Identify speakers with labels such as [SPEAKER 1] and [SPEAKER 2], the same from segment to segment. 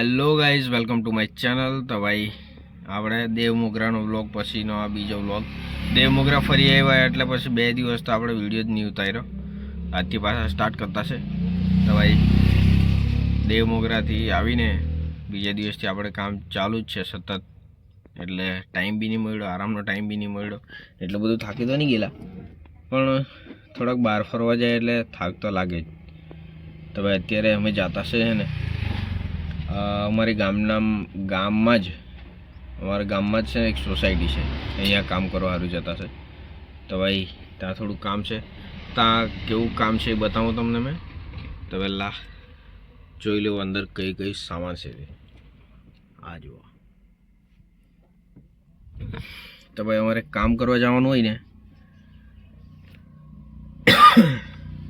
[SPEAKER 1] Hello guys welcome to my channel તો ભાઈ, આપણે દેવ મોગરાનો વ્લોગ પછીનો આ બીજો વ્લોગ દેવ મોગરા ફરી આવ્યા એટલે પછી બે દિવસ તો આપણે વીડિયો જ નહીં ઉતાર્યો. આજથી પાછા સ્ટાર્ટ કરતા છે. તો ભાઈ, દેવ મોગરાથી આવીને બીજા દિવસથી આપણે કામ ચાલુ જ છે સતત. એટલે ટાઈમ બી નહીં મળ્યો, આરામનો ટાઈમ બી નહીં મળ્યો. એટલે બધું થાકી તો નહીં ગયેલા. પણ થોડાક બહાર ફરવા જાય એટલે થાક તો લાગે જ. તો ભાઈ, અત્યારે અમે જતા છે ને અમારી ગામના ગામમાં જ, અમારા ગામમાં જ છે એક સોસાયટી છે. અહીંયા કામ કરવા સારું જતા છે. તો ભાઈ, ત્યાં થોડું કામ છે. ત્યાં કેવું કામ છે એ બતાવું તમને મેં. તો પહેલાં જોઈ લો અંદર કઈ કઈ સામાન છે આ જુઓ. તો ભાઈ, અમારે કામ કરવા જવાનું હોય ને,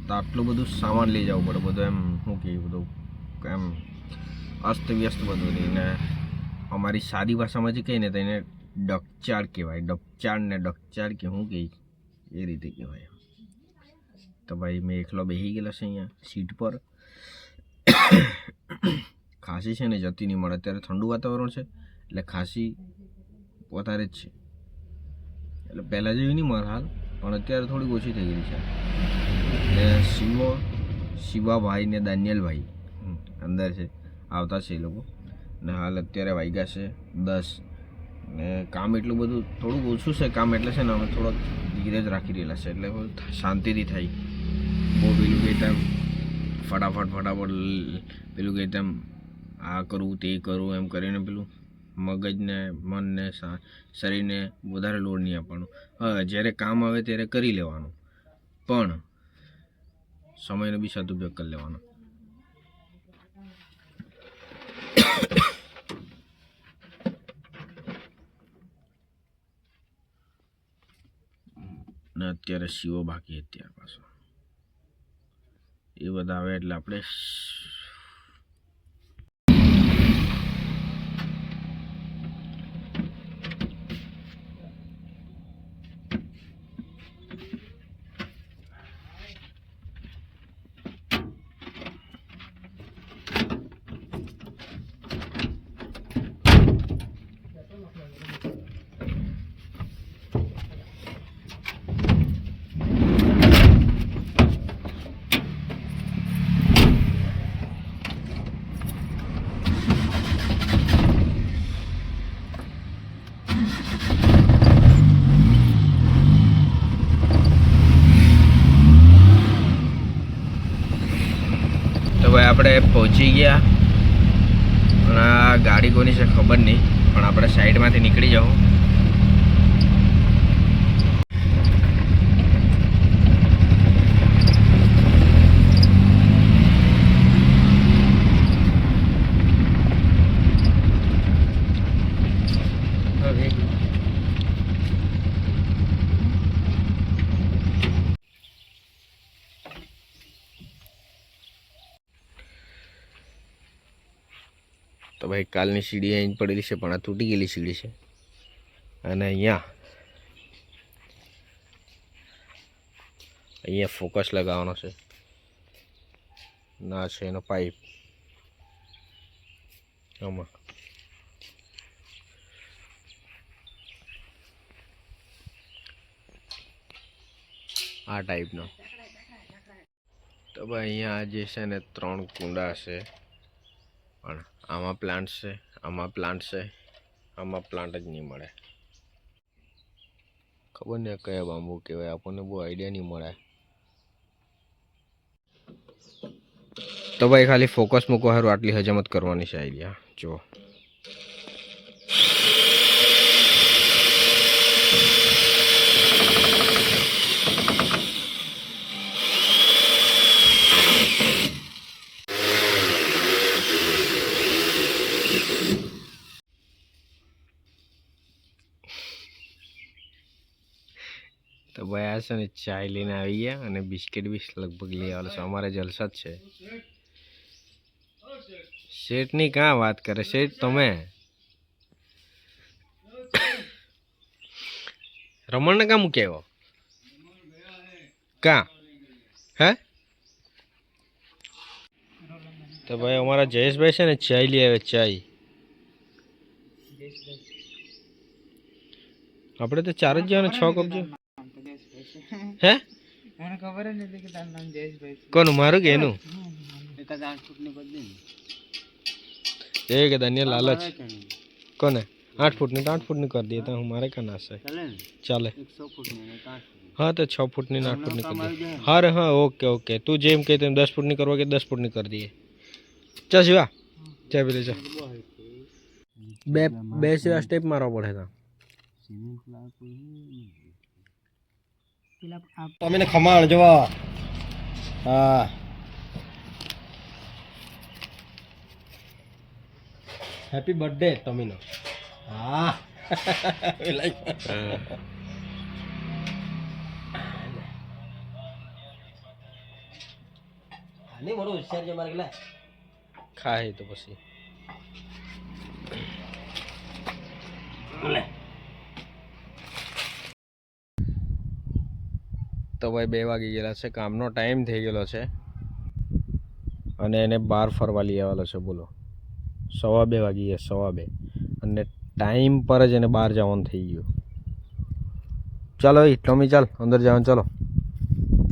[SPEAKER 1] તો આટલું બધું સામાન લઈ જવું પડે. બધું એમ, શું કહે બધું એમ અસ્ત વ્યસ્ત બધું રહીને અમારી સાદી ભાષામાં જે કહીએ ને તો એને ડકચાળ કહેવાય. ડકચાળ ને ડકચાળ કે શું કહી એ રીતે કહેવાય તો ભાઈ મેં એકલો બેસી ગયેલો છે અહીંયા સીટ પર. ખાંસી છે ને જતી નહીં મળે. અત્યારે ઠંડુ વાતાવરણ છે, એટલે ખાંસી વધારે જ છે. એટલે પહેલાં જેવી નહીં મળે હાલ, પણ અત્યારે થોડીક ઓછી થઈ ગઈ છે. ને શિવો, શિવાભાઈ ને દાનિયલભાઈ અંદર છે. આવતા છે એ લોકો. ને હાલ અત્યારે વાગ્યા છે દસ. ને કામ એટલું બધું થોડુંક ઓછું છે કામ એટલે છે ને અમે થોડોક ધીરજ રાખી રહેલા છે એટલે શાંતિથી થાય. બહુ પેલું કે તેમ ફટાફટ ફટાફટ પેલું કે તેમ આ કરવું તે કરવું એમ કરીને પેલું મગજને, મનને શરીરને વધારે લોડ નહીં આપવાનું. હા, જ્યારે કામ આવે ત્યારે કરી લેવાનું. પણ સમયનો બી સદુપયોગ કરી લેવાનો. ને અત્યારે શિવો બાકી અત્યારે પાછો. એ બધા આવે એટલે આપણે તો ભાઈ આપણે પહોંચી ગયા. અને આ ગાડી કોની છે ખબર નહીં. પણ આપણે સાઈડમાંથી નીકળી જાઉં. ભાઈ, કાલની સીડી અહીં પડેલી છે, પણ આ તૂટી ગયેલી સીડી છે. અને અહીંયા અહીંયા ફોકસ લગાવવાનો છે. ના, છે એનો પાઇપ. આમાં. આ ટાઈપનો. તો ભાઈ, અહીંયા જે છે ને, ત્રણ કુંડા છે. પણ આમાં પ્લાન્ટ છે, આમાં પ્લાન્ટ છે, આમાં પ્લાન્ટ જ નહીં મળે. ખબર નહીં કયા બાંબુ કહેવાય, આપણને બહુ આઈડિયા નહીં મળે. તો ભાઈ ખાલી ફોકસ મૂકવા સારું આટલી હજામત કરવાની છે આઈડિયા જો તો ભાઈ આ છે ને ચાય લઈને આવી ગયા અને બિસ્કિટ બી લગભગ લઈ આવેલો છે. અમારે જલસા છે. શેઠની કાં વાત કરે? શેઠ, તમે? રમણને કાં મૂકી આવ્યો? કાં? હે? તો ભાઈ અમારા જયેશભાઈ છે ને ચાય લઈ આવે ચાય. આપણે તો ચાર જ જવાના છ કપ હે
[SPEAKER 2] મને ખબર જ નથી કે તારું નામ જયેશભાઈ
[SPEAKER 1] કોનું મારું કે એનું
[SPEAKER 2] છે એકાદ આઠ ફૂટની બદલી
[SPEAKER 1] એ કે ધન્ય લાલચ કોને આઠ ફૂટની તો આઠ ફૂટની કરી દઈએ તો હું મારે કાં નાશે
[SPEAKER 2] ચાલે ને
[SPEAKER 1] ચાલે
[SPEAKER 2] એકસો ફૂટની ને આઠ ફૂટની
[SPEAKER 1] હા તો છ ફૂટની ને આઠ ફૂટની કરી
[SPEAKER 2] આવી
[SPEAKER 1] દઈએ
[SPEAKER 2] જાય
[SPEAKER 1] હા રે હા ઓકે ઓકે તું જેમ કહે તેમ દસ ફૂટની કરવા કે દસ ફૂટની કરી દઈએ ચાલ શિવા ચા પી લે ચા બે બે સિવા સ્ટેપ મારવા પડે તા તમે ખમાણ જો હા. હેપી બર્થડે તમીનો હા.
[SPEAKER 2] નહીં મોડું હોશિયાર છે મારે કેટલા?
[SPEAKER 1] ખાય તો પછી. તો ભાઈ બે વાગી ગયેલા છે, કામનો ટાઈમ થઈ ગયેલો છે. અને એને બહાર ફરવા લઈ આવેલો છે, બોલો. સવા બે વાગી ગયા, સવા બે. અને ટાઈમ પર જ એને બહાર જવાનું થઈ ગયું. ચાલો એ ટોમી ચાલ, અંદર જવાનું, ચાલો.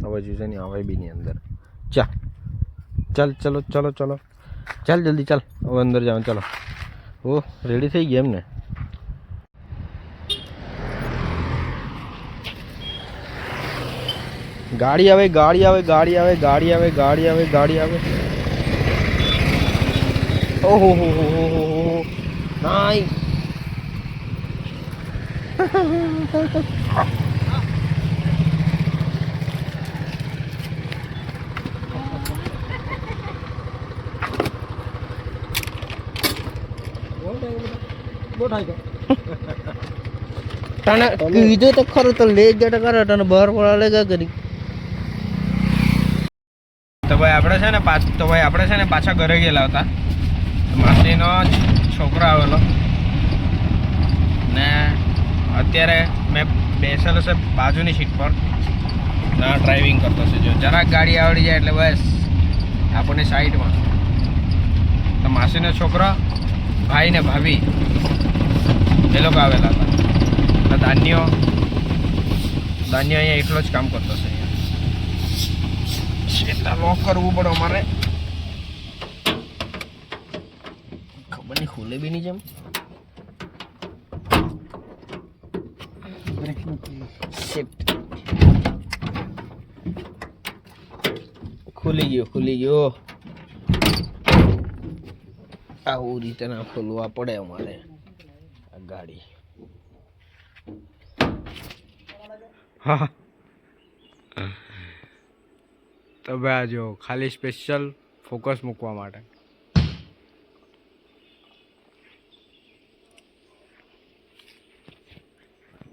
[SPEAKER 1] હવે જોશે નહીં આવે બી નહીં અંદર. ચા ચાલ, ચલો ચલો ચલો. ચાલ, જલ્દી ચાલ. હવે અંદર જવાનું, ચાલો. ઓ રેડી થઈ ગયા એમ ને ગાડી આવે ગાડી આવે ગાડી આવે ગાડી આવે ગાડી આવે ગાડી આવે. ઓહો હો હો હો હો હો. નાઈ. તને કીધું તો ખરું તો લે જટ કરે તને બહાર પડાલે કે કરી તો ભાઈ આપણે છે ને પાછ તો ભાઈ આપણે છે ને પાછા ઘરે ગયેલા હતા. માસીનો છોકરો આવેલો. ને અત્યારે મેં બેસેલો છે બાજુની સીટ પર. ના ડ્રાઇવિંગ કરતો છે. જો જરાક ગાડી આવડી જાય એટલે બસ આપણને સાઈડમાં તો માસીનો છોકરો, ભાઈ ને ભાભી, એ લોકો આવેલા હતા. તો દાન્યો અહીંયા એકલો જ કામ કરતો છે. છેલ્લા લોક કરવું પડે અમારે. ખબર નહીં, ખુલે બી નહીં જેમ. ખુલી ગયો ખુલી ગયો. આવું રીતે ના ખોલવા પડે અમારે. આ ગાડી. હા. તો ભાઈ આ જો ખાલી સ્પેશિયલ ફોકસ મૂકવા માટે.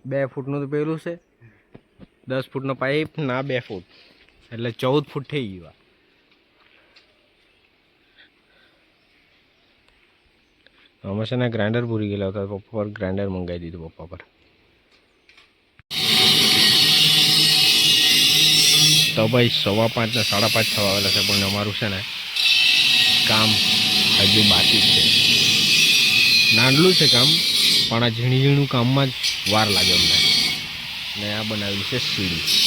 [SPEAKER 1] બે ફૂટનું તો પેલું છે. દસ ફૂટનો પાઇપ ના, બે ફૂટ. એટલે ચૌદ ફૂટ થઈ ગયું. અમે છે ને ગ્રાઇન્ડર ભૂરી ગયેલા હતા પપ્પા પર ગ્રાઇન્ડર મંગાવી દીધું પપ્પા પર. તો ભાઈ સવા પાંચ ને સાડા પાંચ થવા આવેલા છે, પણ અમારું છે ને કામ હજુ બાકી છે. નાનલું છે કામ, પણ આ ઝીણી ઝીણું કામમાં જ વાર લાગે અમને. ને આ બનાવેલી છે સીડી.